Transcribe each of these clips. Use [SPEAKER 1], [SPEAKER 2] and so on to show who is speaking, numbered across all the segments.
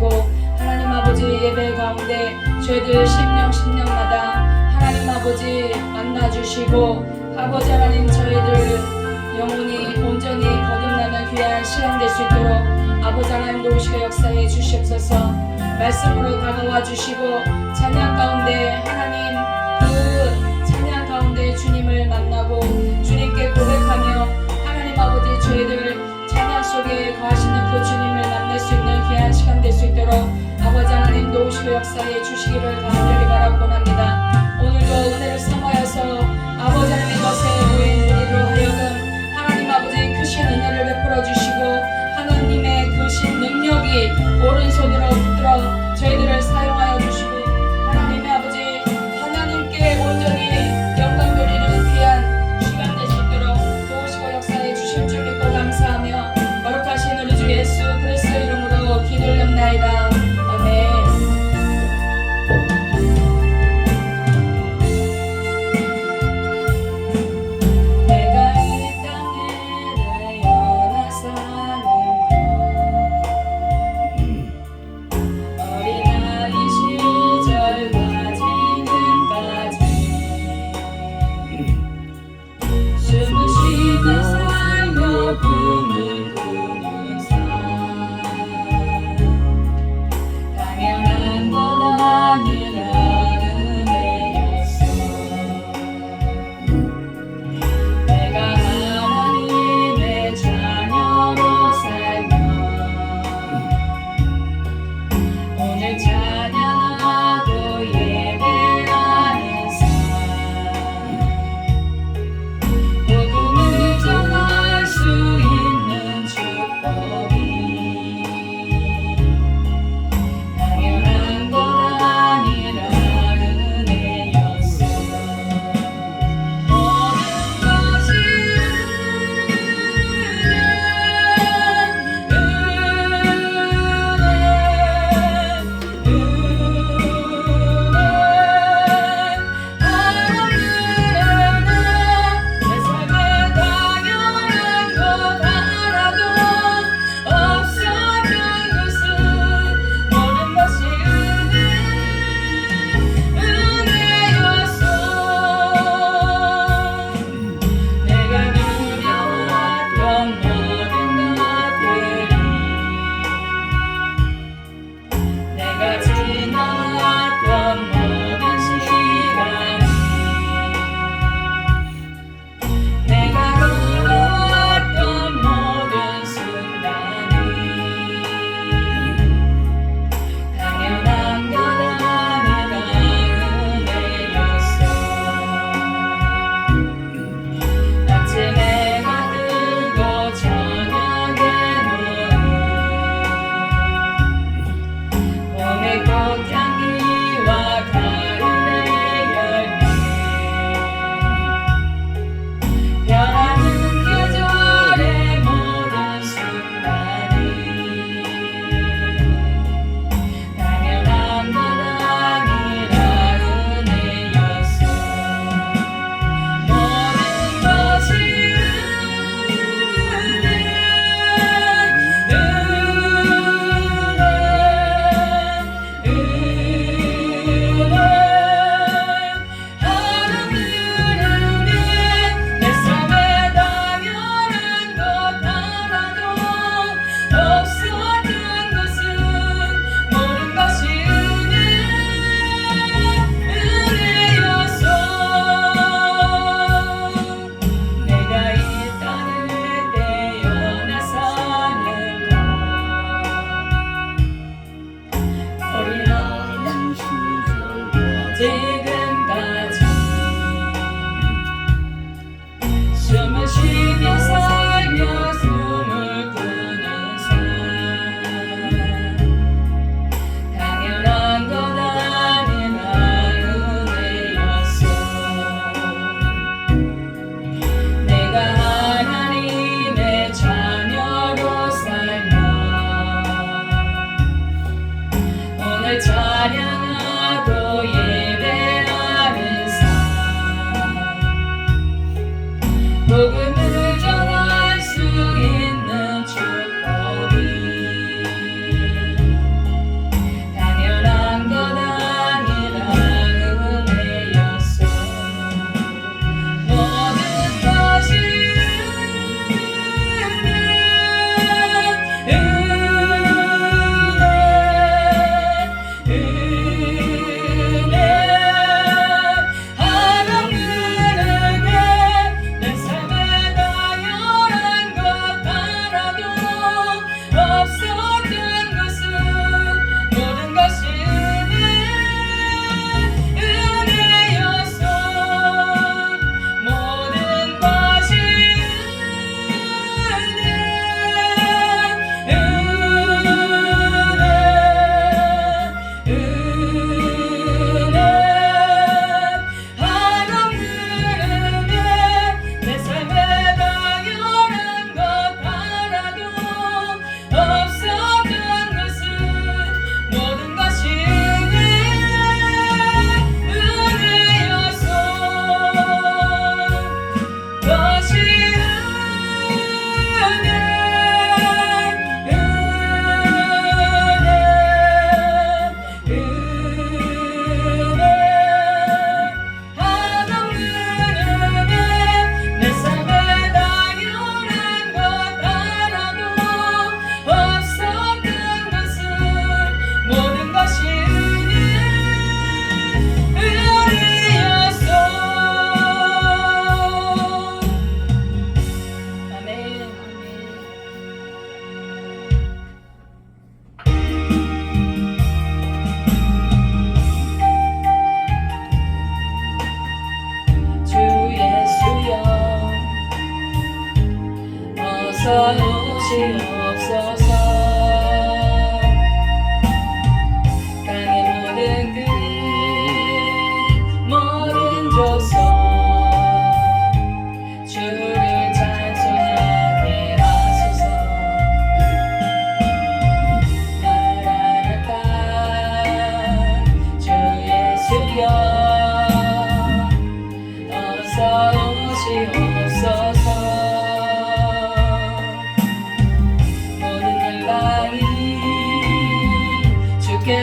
[SPEAKER 1] 주시고 하나님 아버지 예배 가운데 저희들 심령 심령마다 하나님 아버지 만나 주시고 아버지 하나님 저희들 영혼이 온전히 거듭나는 귀한 시간 될 수 있도록 아버지 하나님 도우시고 역사해 주시옵소서. 말씀으로 다가와 주시고 찬양 가운데 하나님 그 찬양 가운데 주님을 만나고 주님께 고백하며 하나님 아버지 저희들 찬양 속에 거하시는 그 주님을 만날 수 있는 귀한 시간 될 수 있도록 아버지 하나님 도우시고 역사해 주시기를 간절히 바라고 합니다. 오늘도 은혜를 삼하여서 아버지 하나님 것에 모인 우리로 하여금 하나님 아버지 크신 은혜를 베풀어 주시고 하나님의 크신 능력이 오른손으로 붙들어 오늘 어서 오시옵소서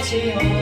[SPEAKER 1] 오시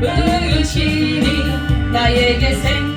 [SPEAKER 1] 붉은 신이 나에게 생